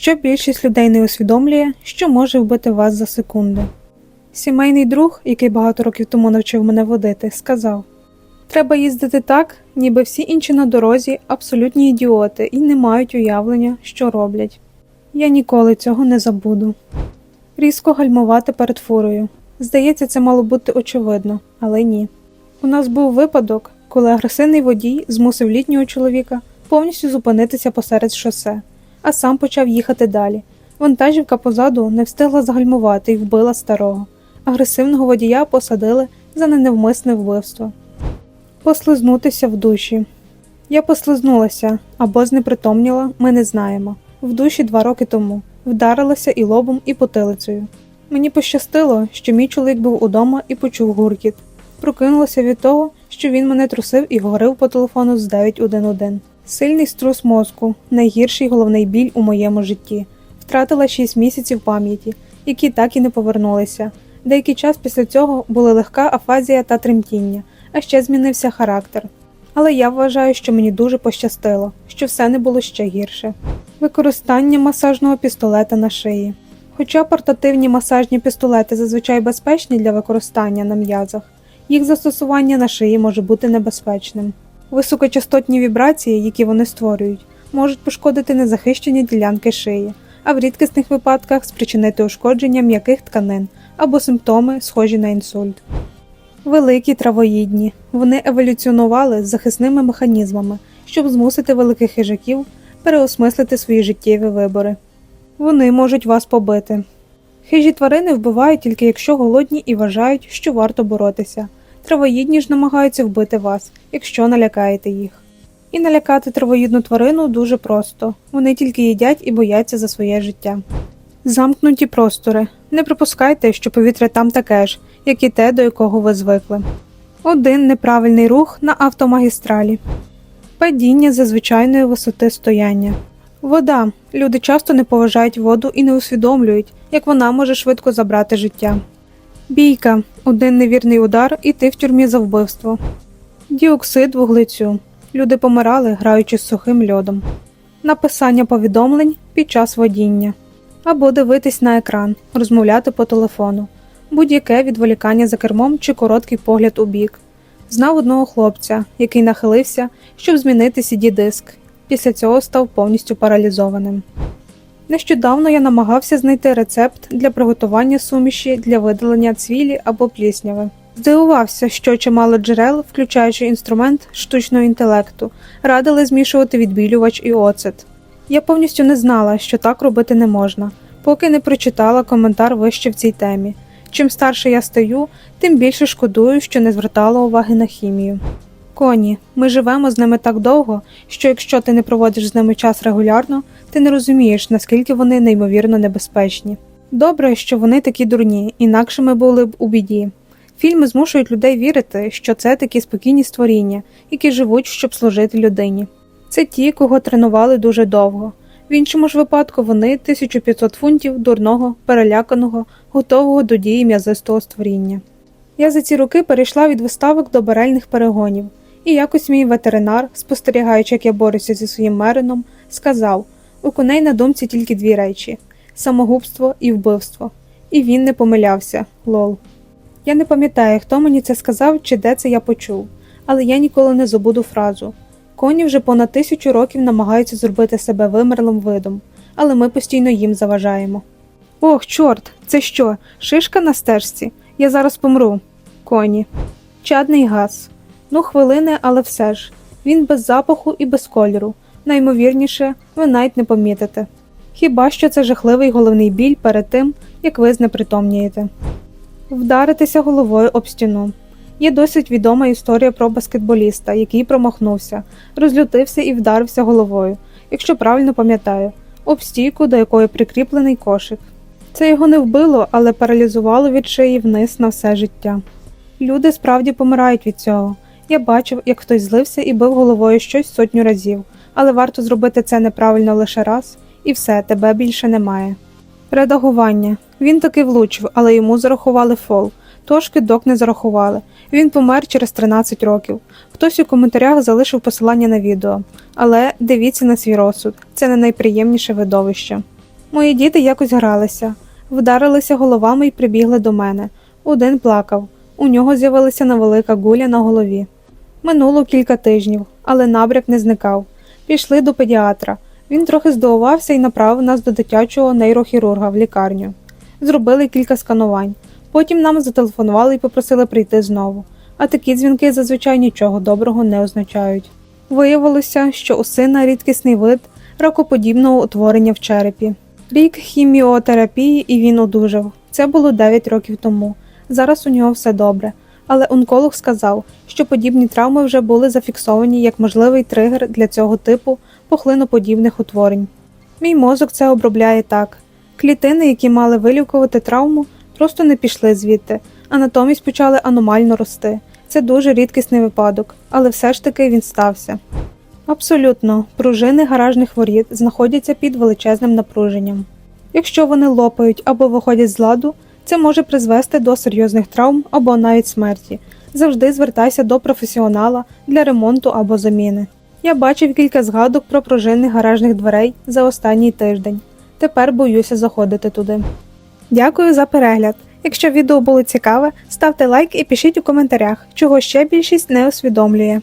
що більшість людей не усвідомлює, що може вбити вас за секунду. Сімейний друг, який багато років тому навчив мене водити, сказав: Треба їздити так, ніби всі інші на дорозі абсолютні ідіоти і не мають уявлення, що роблять. Я ніколи цього не забуду. Різко гальмувати перед фурою. Здається, це мало бути очевидно, але ні. У нас був випадок, коли агресивний водій змусив літнього чоловіка повністю зупинитися посеред шосе, а сам почав їхати далі. Вантажівка позаду не встигла загальмувати і вбила старого. Агресивного водія посадили за ненавмисне вбивство. Послизнутися в душі. Я послизнулася або знепритомніла, ми не знаємо. В душі два роки тому вдарилася і лобом, і потилицею. Мені пощастило, що мій чоловік був удома і почув гуркіт. Прокинулася від того, що він мене трусив і говорив по телефону з 911. Сильний струс мозку, найгірший головний біль у моєму житті. Втратила 6 місяців пам'яті, які так і не повернулися. Деякий час після цього була легка афазія та тремтіння, а ще змінився характер. Але я вважаю, що мені дуже пощастило, що все не було ще гірше. Використання масажного пістолета на шиї. Хоча портативні масажні пістолети зазвичай безпечні для використання на м'язах, їх застосування на шиї може бути небезпечним. Високочастотні вібрації, які вони створюють, можуть пошкодити незахищені ділянки шиї, а в рідкісних випадках спричинити ушкодження м'яких тканин або симптоми, схожі на інсульт. Великі травоїдні. Вони еволюціонували з захисними механізмами, щоб змусити великих хижаків переосмислити свої життєві вибори. Вони можуть вас побити. Хижі тварини вбивають тільки якщо голодні і вважають, що варто боротися. Травоїдні ж намагаються вбити вас, якщо налякаєте їх. І налякати травоїдну тварину дуже просто вони тільки їдять і бояться за своє життя. Замкнуті простори. Не припускайте, що повітря там таке ж, як і те, до якого ви звикли. Один неправильний рух на автомагістралі. Падіння за висоти стояння. Вода. Люди часто не поважають воду і не усвідомлюють, як вона може швидко забрати життя. Бійка. Один невірний удар, і ти в тюрмі за вбивство. Діоксид вуглецю. Люди помирали, граючи з сухим льодом. Написання повідомлень під час водіння. Або дивитись на екран, розмовляти по телефону, будь-яке відволікання за кермом чи короткий погляд у бік. Знав одного хлопця, який нахилився, щоб змінити CD-диск. Після цього став повністю паралізованим. Нещодавно я намагався знайти рецепт для приготування суміші для видалення цвілі або плісняви. Здивувався, що чимало джерел, включаючи інструмент штучного інтелекту, радили змішувати відбілювач і оцет. Я повністю не знала, що так робити не можна, поки не прочитала коментар вище в цій темі. Чим старше я стаю, тим більше шкодую, що не звертала уваги на хімію. Коні, ми живемо з ними так довго, що якщо ти не проводиш з ними час регулярно, ти не розумієш, наскільки вони неймовірно небезпечні. Добре, що вони такі дурні, інакше ми були б у біді. Фільми змушують людей вірити, що це такі спокійні створіння, які живуть, щоб служити людині. Це ті, кого тренували дуже довго. В іншому ж випадку вони 1500 фунтів дурного, переляканого, готового до дії м'язистого створіння. Я за ці роки перейшла від виставок до барельних перегонів, і якось мій ветеринар, спостерігаючи, як я борюся зі своїм мерином, сказав у коней на думці тільки дві речі самогубство і вбивство. І він не помилявся, лол. Я не пам'ятаю, хто мені це сказав чи де це я почув, але я ніколи не забуду фразу. Коні вже понад тисячу років намагаються зробити себе вимерлим видом, але ми постійно їм заважаємо. Ох, чорт, це що? Шишка на стежці? Я зараз помру. Коні. Чадний газ. Ну, хвилини, але все ж. Він без запаху і без кольору. Наймовірніше, ви навіть не помітите. Хіба що це жахливий головний біль перед тим, як ви знепритомнієте. Вдаритися головою об стіну. Є досить відома історія про баскетболіста, який промахнувся, розлютився і вдарився головою, якщо правильно пам'ятаю, об стійку, до якої прикріплений кошик. Це його не вбило, але паралізувало від шиї вниз на все життя. Люди справді помирають від цього. Я бачив, як хтось злився і бив головою щось сотню разів, але варто зробити це неправильно лише раз, і все, тебе більше немає. Редагування. Він таки влучив, але йому зарахували фол, тож кидок не зарахували. Він помер через 13 років. Хтось у коментарях залишив посилання на відео, але дивіться на свій розсуд, це не найприємніше видовище. Мої діти якось гралися, вдарилися головами і прибігли до мене. Один плакав, у нього з'явилася невелика гуля на голові. Минуло кілька тижнів, але набряк не зникав. Пішли до педіатра. Він трохи здивувався і направив нас до дитячого нейрохірурга в лікарню. Зробили кілька сканувань. Потім нам зателефонували і попросили прийти знову. А такі дзвінки зазвичай нічого доброго не означають. Виявилося, що у сина рідкісний вид ракоподібного утворення в черепі. Рік хіміотерапії і він одужав. Це було 9 років тому. Зараз у нього все добре. Але онколог сказав, що подібні травми вже були зафіксовані як можливий тригер для цього типу пухлиноподібних утворень. Мій мозок це обробляє так. Клітини, які мали вилікувати травму, просто не пішли звідти, а натомість почали аномально рости. Це дуже рідкісний випадок, але все ж таки він стався. Абсолютно, пружини гаражних воріт знаходяться під величезним напруженням. Якщо вони лопають або виходять з ладу, це може призвести до серйозних травм або навіть смерті. Завжди звертайся до професіонала для ремонту або заміни. Я бачив кілька згадок про пружини гаражних дверей за останній тиждень. Тепер боюся заходити туди. Дякую за перегляд. Якщо відео було цікаве, ставте лайк і пишіть у коментарях, чого ще більшість не усвідомлює.